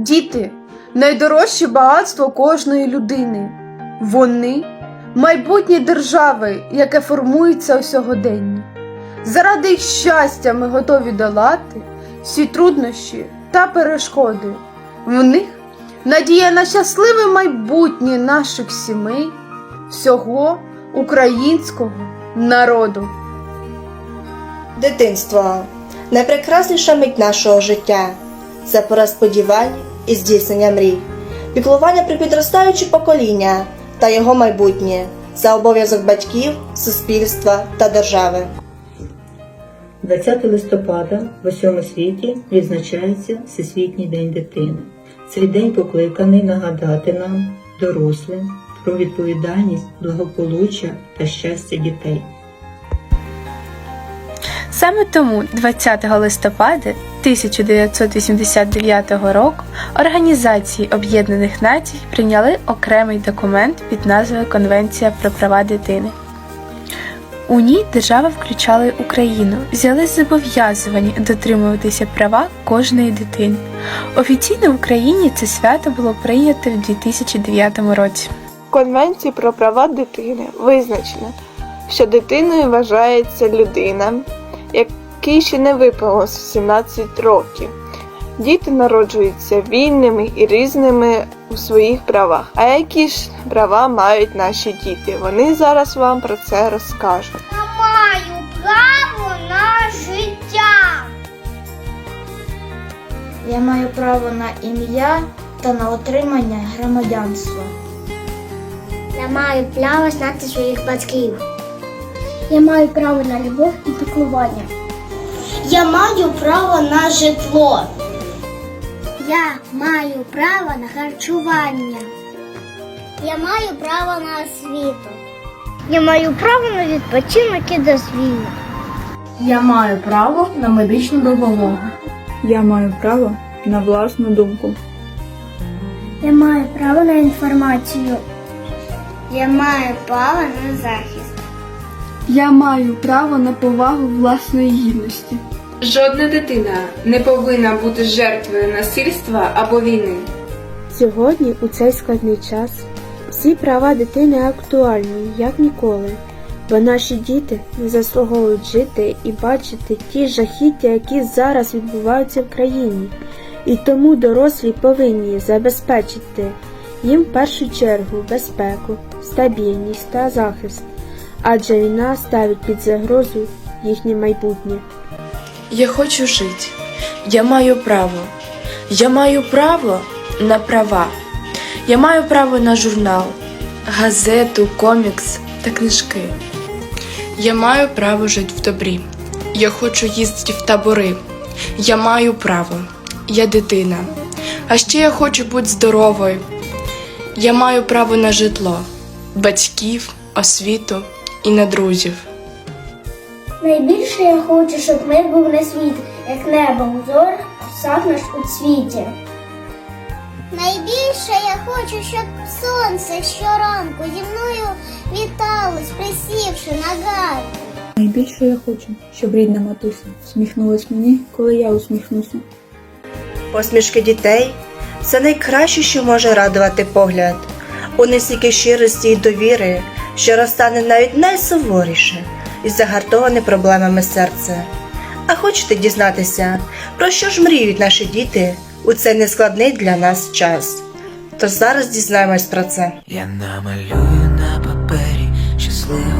Діти найдорожче багатство кожної людини. Вони майбутнє держави, яке формується у сьогоденні. Заради їх щастя ми готові долати всі труднощі та перешкоди. В них надія на щасливе майбутнє наших сімей, всього українського народу. Дитинство найпрекрасніша мить нашого життя. Це пора сподівань і здійснення мрій, піклування про підростаюче покоління та його майбутнє. Це обов'язок батьків, суспільства та держави. 20 листопада в усьому світі відзначається Всесвітній день дитини. Цей день покликаний нагадати нам, дорослим, про відповідальність, благополуччя та щастя дітей. Саме тому 20 листопада 1989 року Організації Об'єднаних Націй прийняли окремий документ під назвою Конвенція про права дитини. У ній держави включали Україну, взяли зобов'язування дотримуватися права кожної дитини. Офіційно в Україні це свято було прийнято в 2009 році. В Конвенції про права дитини визначено, що дитиною вважається людина, якій ще не виповнилося 17 років. Діти народжуються вільними і різними у своїх правах. А які ж права мають наші діти? Вони зараз вам про це розкажуть. Я маю право на життя. Я маю право на ім'я та на отримання громадянства. Я маю право знати своїх батьків. Я маю право на любов і піклування. Я маю право на житло. Я маю право на харчування. Я маю право на освіту. Я маю право на відпочинок і дозвілля. Я маю право на медичну допомогу. Я маю право на власну думку. Я маю право на інформацію. Я маю право на захист. Я маю право на повагу власної гідності. Жодна дитина не повинна бути жертвою насильства або війни. Сьогодні, у цей складний час, всі права дитини актуальні, як ніколи, бо наші діти не заслуговують жити і бачити ті жахіття, які зараз відбуваються в країні, і тому дорослі повинні забезпечити їм в першу чергу безпеку, стабільність та захист, адже війна ставить під загрозу їхнє майбутнє. Я хочу жити. Я маю право. Я маю право на права. Я маю право на журнал, газету, комікс та книжки. Я маю право жити в добрі. Я хочу їздити в табори. Я маю право. Я дитина. А ще я хочу бути здоровою. Я маю право на житло, батьків, освіту і на друзів. Найбільше я хочу, щоб мир був на світі, як небо у зорах, сад наш у цвіті. Найбільше я хочу, щоб сонце щоранку зі мною віталось, присівши на гай. Найбільше я хочу, щоб рідна матуся всміхнулась мені, коли я усміхнуся. Посмішки дітей це найкраще, що може радувати погляд. У них стільки щирості і довіри, що розтане навіть найсуворіше і загартоване проблемами серце. А хочете дізнатися, про що ж мріють наші діти у цей нескладний для нас час? Тож зараз дізнаємось про це. Я намалюю на папері щасливу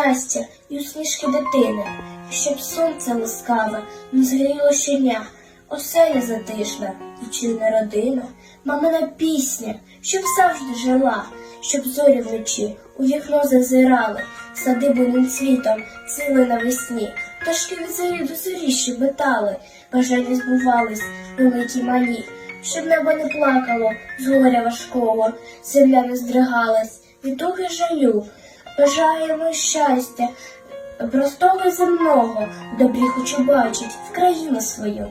щастя і усмішки дитини, щоб сонце ласкаве не згоріло щодня, оселя затишна і чуйна родина, мамина пісня, щоб завжди жила, щоб зорі вночі у вікно зазирали, сади буйним цвітом цвіли навесні, пташки від зорі до зорі щебетали, бажання збувались, великі малі, щоб небо не плакало з горя важкого, земля не здригалась, від туги жалю. Бажаємо щастя, простого земного, добрі хочу бачить в країну свою.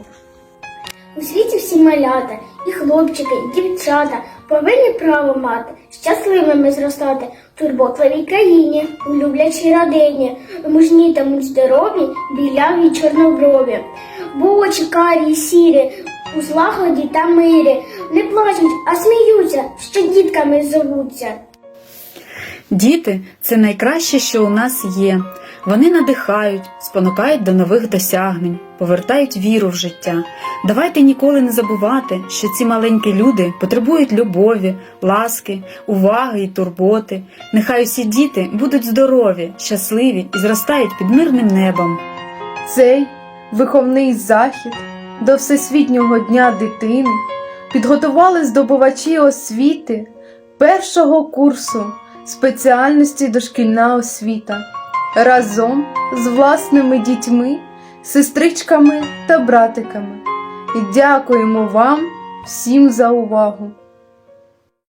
У світі всі малята, і хлопчики, і дівчата повинні право мати, щасливими зростати в турботливій країні, у люблячій родині, мужні та будь здорові, біляві чорноброві, бо очі карі сірі, у злагоді та мирі, не плачуть, а сміються, що дітками зовуться. Діти це найкраще, що у нас є. Вони надихають, спонукають до нових досягнень, повертають віру в життя. Давайте ніколи не забувати, що ці маленькі люди потребують любові, ласки, уваги і турботи. Нехай усі діти будуть здорові, щасливі і зростають під мирним небом. Цей виховний захід до Всесвітнього дня дитини підготували здобувачі освіти першого курсу спеціальності дошкільна освіта разом з власними дітьми, сестричками та братиками. І дякуємо вам всім за увагу!